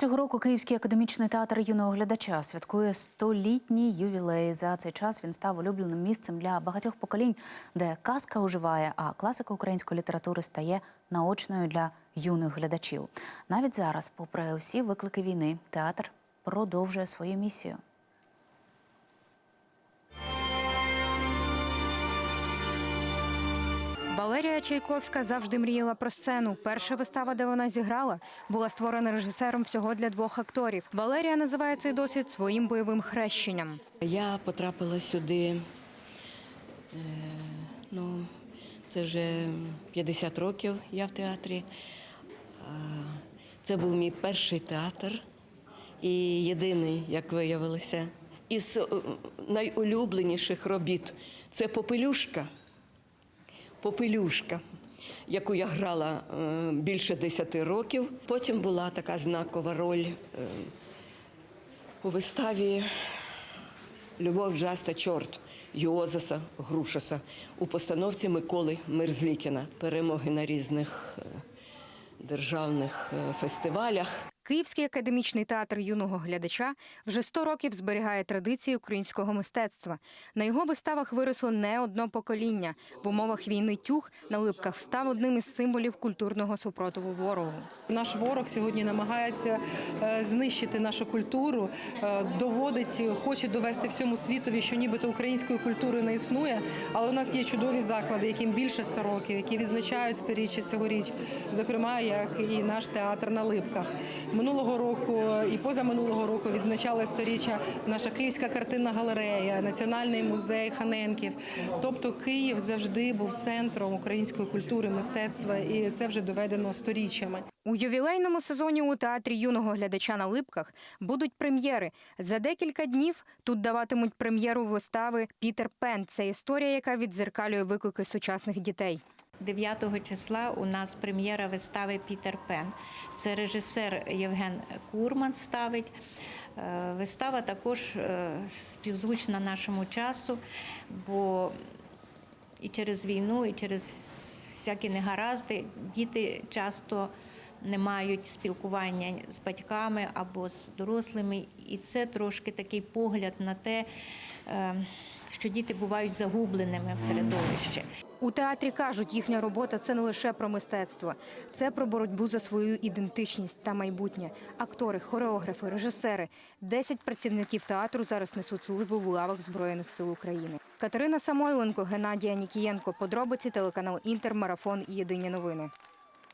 Цього року Київський академічний театр юного глядача святкує столітній ювілей. За цей час він став улюбленим місцем для багатьох поколінь, де казка оживає, а класика української літератури стає наочною для юних глядачів. Навіть зараз, попри усі виклики війни, театр продовжує свою місію. Валерія Чайковська завжди мріяла про сцену. Перша вистава, де вона зіграла, була створена режисером всього для двох акторів. Валерія називає цей досвід своїм бойовим хрещенням. Я потрапила сюди, е, ну, це вже 50 років я в театрі. Це був мій перший театр і єдиний, як виявилося. Із е, найулюбленіших робіт це Попелюшка. Попелюшка, яку я грала е, більше 10 років. Потім була така знакова роль е, у виставі Любов Джаста Чорт Йозеса Грушаса у постановці Миколи Мерзлікіна. Перемоги на різних е, державних фестивалях. Київський академічний театр юного глядача вже 100 років зберігає традиції українського мистецтва. На його виставах виросло не одно покоління. В умовах війни тюг на липках став одним із символів культурного супротиву ворогу. Наш ворог сьогодні намагається е, знищити нашу культуру, е, доводить, хоче довести всьому світові, що нібито української культури не існує. Але у нас є чудові заклади, яким більше 100 років, які відзначають сторіччя цьогоріч, зокрема, як і наш театр на липках. Минулого року і позаминулого року відзначали сторіччя наша київська картинна галерея, Національний музей Ханенків. Тобто Київ завжди був центром української культури, мистецтва, і це вже доведено сторіччями. У ювілейному сезоні у театрі юного глядача на липках будуть прем'єри. За декілька днів тут даватимуть прем'єру вистави Пітер Пен. Це історія, яка відзеркалює виклики сучасних дітей. 9 числа у нас прем'єра вистави Пітер Пен. Це режисер Євген Курман ставить. Е, Вистава також е, співзвучна нашому часу, бо і через війну, і через всякі негаразди діти часто не мають спілкування з батьками або з дорослими. І це трошки такий погляд на те, е, що діти бувають загубленими в середовищі. У театрі кажуть, їхня робота це не лише про мистецтво, це про боротьбу за свою ідентичність та майбутнє. Актори, хореографи, режисери, 10 працівників театру зараз несуть службу в лавах Збройних сил України. Катерина Самойленко, Геннадія Нікієнко. Подробиці телеканал Інтер, Марафон і Єдині новини.